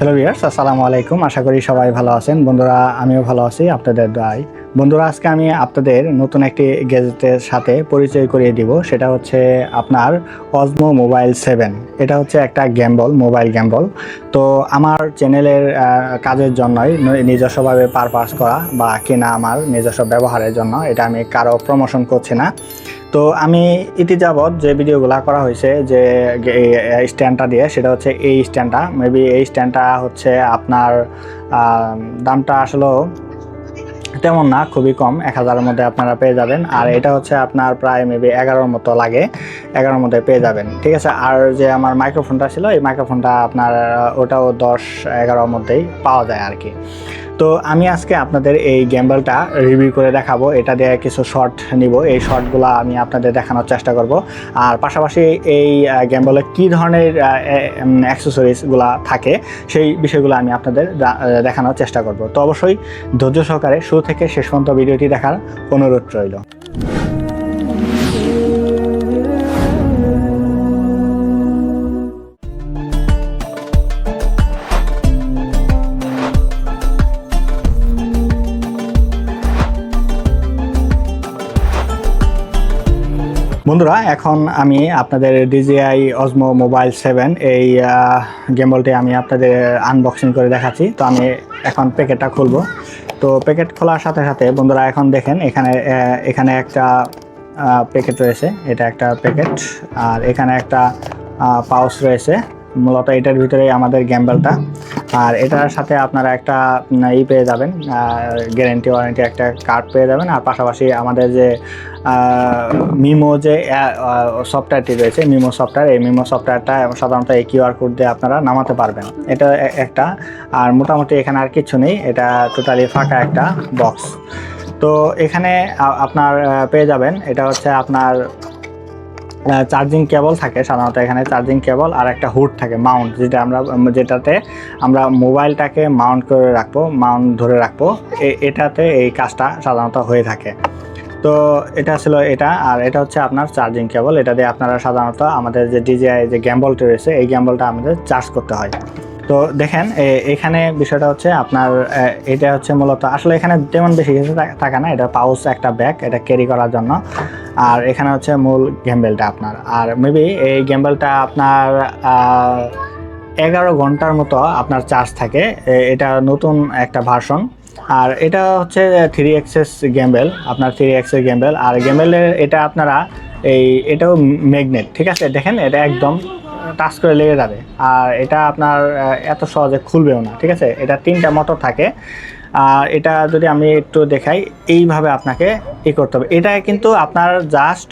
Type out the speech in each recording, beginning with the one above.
Hello viewers আসসালামু আলাইকুম। আশা করি সবাই ভালো আছেন। বন্ধুরা, আমিও ভালো আছি আপনাদের দায় বন্ধুরা, আজকে আমি আপনাদের নতুন একটি গ্যাজেটের সাথে পরিচয় করিয়ে দিব। সেটা হচ্ছে আপনার অজমো মোবাইল সেভেন এটা হচ্ছে একটা গ্যাম্বল মোবাইল গ্যাম্বল তো আমার চ্যানেলের কাজের জন্যই নিজস্বভাবে পারপাস করা বা কেনা আমার নিজস্ব ব্যবহারের জন্য। এটা আমি কারও প্রমোশন করছি না। তো আমি ইতি যাবৎ যে ভিডিওগুলো করা হয়েছে, যে স্ট্যান্ডটা দিয়ে, সেটা হচ্ছে এই স্ট্যান্ডটা। মেবি এই স্ট্যান্ডটা হচ্ছে আপনার দামটা আসলে তেমন না, খুবই কম, এক হাজারের মধ্যে আপনারা পেয়ে যাবেন। আর এটা হচ্ছে আপনার প্রায় মেবি এগারোর মতো লাগে, এগারোর মধ্যে পেয়ে যাবেন, ঠিক আছে? আর যে আমার মাইক্রোফোনটা ছিল, এই মাইক্রোফোনটা আপনার ওটাও দশ, এগারোর মধ্যেই পাওয়া যায় আর কি। তো আমি আজকে আপনাদের এই গ্যাম্বলটা রিভিউ করে দেখাবো। এটা দিয়ে কিছু শর্ট নিব। এই শর্টগুলো আমি আপনাদের দেখানোর চেষ্টা করব। আর পাশাপাশি এই গ্যাম্বলে কি ধরনের অ্যাক্সেসরিজগুলো থাকে, সেই বিষয়গুলো আমি আপনাদের দেখানোর চেষ্টা করব। তো অবশ্যই ধৈর্য সহকারে শুরু থেকে শেষ পর্যন্ত ভিডিওটি দেখার অনুরোধ রইল। বন্ধুরা, এখন আমি আপনাদের ডিজিআই অজমো মোবাইল সেভেন এই গেমবলটি আমি আপনাদের আনবক্সিং করে দেখাচ্ছি। তো আমি এখন প্যাকেটটা খুলবো। তো প্যাকেট খোলার সাথে সাথে বন্ধুরা, এখন দেখেন এখানে এখানে একটা প্যাকেট রয়েছে। এটা একটা প্যাকেট আর এখানে একটা পাউচ রয়েছে। মূলত এটার ভিতরেই আমাদের গ্যাম্বেলটা আর এটার সাথে আপনারা একটা ই পেয়ে যাবেন গ্যারেন্টি ওয়ারেন্টি একটা কার্ড পেয়ে যাবেন। আর পাশাপাশি আমাদের যে মিমো যে সফটওয়্যারটি রয়েছে মিমো সফটওয়্যার এই মিমো সফটওয়্যারটা সাধারণত এই কিউআর কোড দিয়ে আপনারা নামাতে পারবেন। এটা একটা। আর মোটামুটি এখানে আর কিছু নেই, এটা টোটালি ফাঁকা একটা বক্স তো এখানে আপনার পেয়ে যাবেন। এটা হচ্ছে আপনার চার্জিং কেবল থাকে, সাধারণত এখানে চার্জিং কেবল আর একটা হুড থাকে মাউন্ট যেটা আমরা, যেটাতে আমরা মোবাইলটাকে মাউন্ট করে রাখব মাউন্ট ধরে রাখব। এটাতে এই কাজটা সাধারণত হয়ে থাকে। তো এটা ছিল এটা, আর এটা হচ্ছে আপনার চার্জিং কেবল এটা দিয়ে আপনারা সাধারণত আমাদের যে ডিজিআই যে গ্যাম্বলটি রয়েছে, এই গ্যাম্বলটা আমাদের চার্জ করতে হয়। তো দেখেন এখানে বিষয়টা হচ্ছে আপনার এটা হচ্ছে মূলত, আসলে এখানে তেমন বেশি কিছু থাকে না, এটা পাউচ একটা ব্যাগ, এটা ক্যারি করার জন্য। আর এখানে হচ্ছে মূল গ্যাম্বেলটা আপনার। আর মেবি এই গ্যাম্বেলটা আপনার এগারো ঘণ্টার মতো আপনার চার্জ থাকে। এটা নতুন একটা ভার্সন আর এটা হচ্ছে থ্রি এক্সেস গ্যাম্বেল আপনার থ্রি এক্সেস গ্যাম্বেল আর গ্যাম্বেলের এটা আপনারা এই, এটাও ম্যাগনেট ঠিক আছে? দেখেন, এটা একদম টাচ করে লেগে যাবে। আর এটা আপনার এত সহজে খুলবেও না, ঠিক আছে? এটা তিনটা মোটর থাকে। আর এটা যদি আমি একটু দেখাই, এইভাবে আপনাকে ই করতে হবে। এটা কিন্তু আপনার জাস্ট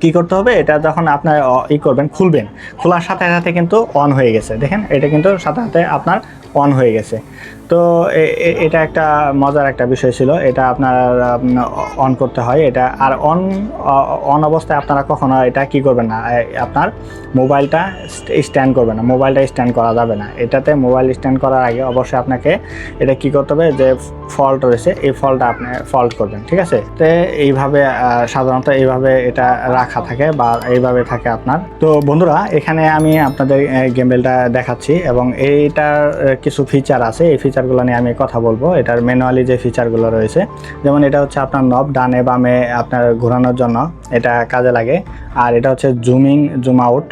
কি করতে হবে? এটা যখন আপনার ই করবেন, খুলবেন, খোলার সাথে সাথে কিন্তু অন হয়ে গেছে। দেখেন, এটা কিন্তু সাথে সাথে আপনার অন হয়ে গেছে। তো এটা একটা মজার একটা বিষয় ছিল। এটা আপনার অন করতে হয়। এটা, আর অন অন অবস্থায় আপনারা কখনো এটা কি করবেন না? আপনার মোবাইলটা স্ট্যান্ড করবে না। মোবাইলটা স্ট্যান্ড করা যাবে না। এটাতে মোবাইল স্ট্যান্ড করার আগে অবশ্যই আপনাকে এটা কি করতে হবে? যে ফল্ট রয়েছে, এই ফলটা আপনি ফল্ট করবেন, ঠিক আছে? তো এইভাবে সাধারণত এইভাবে এটা রাখা থাকে বা এইভাবে থাকে আপনার। তো বন্ধুরা, এখানে আমি আপনাদের গেমবেলটা দেখাচ্ছি এবং এইটার কিছু ফিচার আছে, এই ফিচারগুলো নিয়ে আমি কথা বলব। এটার ম্যানুয়ালি যে ফিচারগুলো রয়েছে, যেমন এটা হচ্ছে আপনার নব ডানে বামে আপনার ঘোরানোর জন্য, এটা কাজে লাগে। আর এটা হচ্ছে জুমিং জুম আউট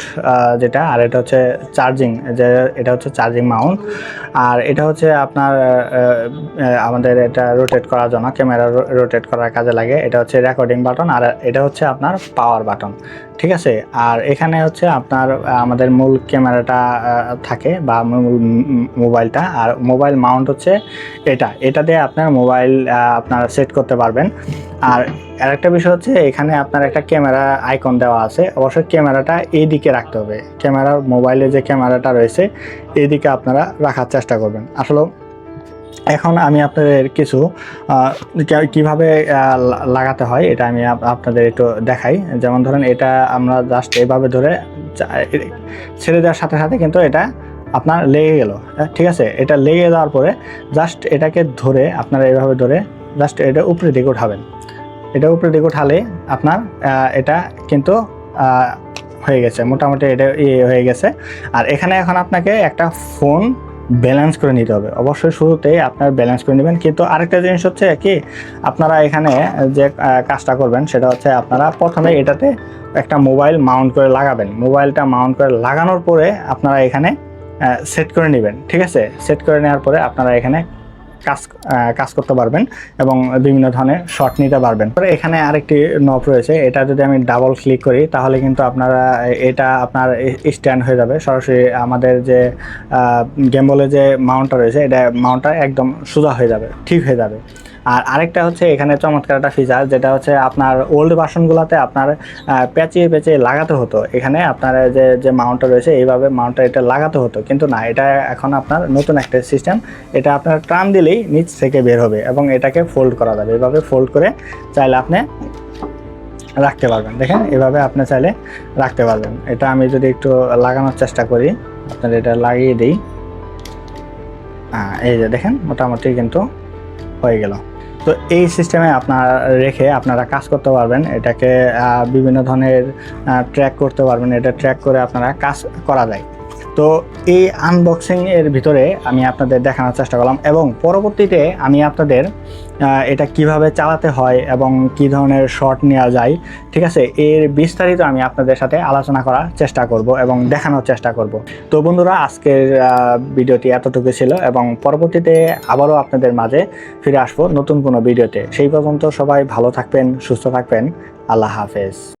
যেটা, আর এটা হচ্ছে চার্জিং যে এটা হচ্ছে চার্জিং মাউন্ট আর এটা হচ্ছে আপনার আমাদের এটা রোটেট করার জন্য ক্যামেরা রোটেট করার কাজে লাগে, এটা হচ্ছে রেকর্ডিং বাটন আর এটা হচ্ছে আপনার পাওয়ার বাটন ঠিক আছে? আর এখানে হচ্ছে আপনার আমাদের মূল ক্যামেরাটা থাকে, বা মোবাইলটা আর মোবাইল মাউন্ট হচ্ছে এটা এটা দিয়ে আপনার মোবাইল আপনার সেট করতে পারবেন। আর আরেকটা বিষয় হচ্ছে, এখানে আপনার একটা ক্যামেরা আইকন দেওয়া আছে অবশ্যই ক্যামেরাটা এই দিকে রাখতে হবে। ক্যামেরার মোবাইলে যে ক্যামেরাটা রয়েছে এই দিকে আপনারা রাখার চেষ্টা করবেন। আসলে এখন আমি আপনাদের কিছু কীভাবে লাগাতে হয় এটা আমি আপ- আপনাদের একটু দেখাই। যেমন ধরেন এটা আমরা জাস্ট এভাবে ধরে ছেড়ে দেওয়ার সাথে সাথে কিন্তু এটা আপনার লেগে গেল। ঠিক আছে? এটা লেগে যাওয়ার পরে জাস্ট এটাকে ধরে, আপনারা এভাবে ধরে জাস্ট এটা উপরে দিকে উঠাবেন। এটা উপরে দিকে উঠালে আপনার এটা কিন্তু হয়ে গেছে, মোটামুটি এটা ইয়ে হয়ে গেছে। আর এখানে এখন আপনাকে একটা ফোন ব্যালেন্স করে নিতে হবে। অবশ্যই শুরুতেই আপনার ব্যালেন্স করে নেবেন। কিন্তু আরেকটা জিনিস হচ্ছে কি, আপনারা এখানে যে কাজটা করবেন সেটা হচ্ছে আপনারা প্রথমে এটাতে একটা মোবাইল মাউন্ট করে লাগাবেন। মোবাইলটা মাউন্ট করে লাগানোর পরে আপনারা এখানে সেট করে নেবেন। ঠিক আছে? সেট করে নেওয়ার পরে আপনারা এখানে কাজ কাজ করতে পারবেন এবং বিভিন্ন ধরনের শট নিতে পারবেন। এখানে আরেকটি নব রয়েছে, এটা যদি আমি ডাবল ক্লিক করি, তাহলে কিন্তু আপনারা এটা আপনার স্ট্যান্ড হয়ে যাবে। সরাসরি আমাদের যে গেমবলে যে মাউন্টটা রয়েছে, এটা মাউন্টটা একদম সোজা হয়ে যাবে, ঠিক হয়ে যাবে। আর আরেকটা হচ্ছে এখানে চমৎকার একটা ফিচার যেটা হচ্ছে আপনার ওল্ড ভার্সনগুলোতে আপনার আহ, পেঁচিয়ে লাগাতে হতো। এখানে আপনার যে যে মাউন্টটা রয়েছে এইভাবে মাউন্টটা এটা লাগাতে হতো। কিন্তু না এটা এখন আপনার নতুন একটা সিস্টেম এটা আপনার টান দিলেই নিচ থেকে বের হবে এবং এটাকে ফোল্ড করা যাবে। এভাবে ফোল্ড করে চাইলে আপনি রাখতে পারবেন। দেখেন এভাবে আপনি চাইলে রাখতে পারবেন। এটা আমি যদি একটু লাগানোর চেষ্টা করি আপনার এটা লাগিয়ে দিই। আহ, এই যে দেখেন মোটামুটি কিন্তু হয়ে গেল। তো এই সিস্টেমে আপনার রেখে আপনারা কাজ করতে পারবেন। এটাকে বিভিন্ন ধরনের ট্র্যাক করতে পারবেন। এটা ট্র্যাক করে আপনারা কাজ করা যায়। তো এই আনবক্সিং এর ভিতরে আমি আপনাদের দেখানোর চেষ্টা করলাম এবং পরবর্তীতে আমি আপনাদের এটা কীভাবে চালাতে হয় এবং কি ধরনের শট নেওয়া যায়, ঠিক আছে? এর বিস্তারিত আমি আপনাদের সাথে আলোচনা করার চেষ্টা করব এবং দেখানোর চেষ্টা করব। তো বন্ধুরা, আজকের ভিডিওটি এতটুকু ছিল এবং পরবর্তীতে আবারও আপনাদের মাঝে ফিরে আসব নতুন কোনো ভিডিওতে। সেই পর্যন্ত সবাই ভালো থাকবেন, সুস্থ থাকবেন। আল্লাহ হাফেজ।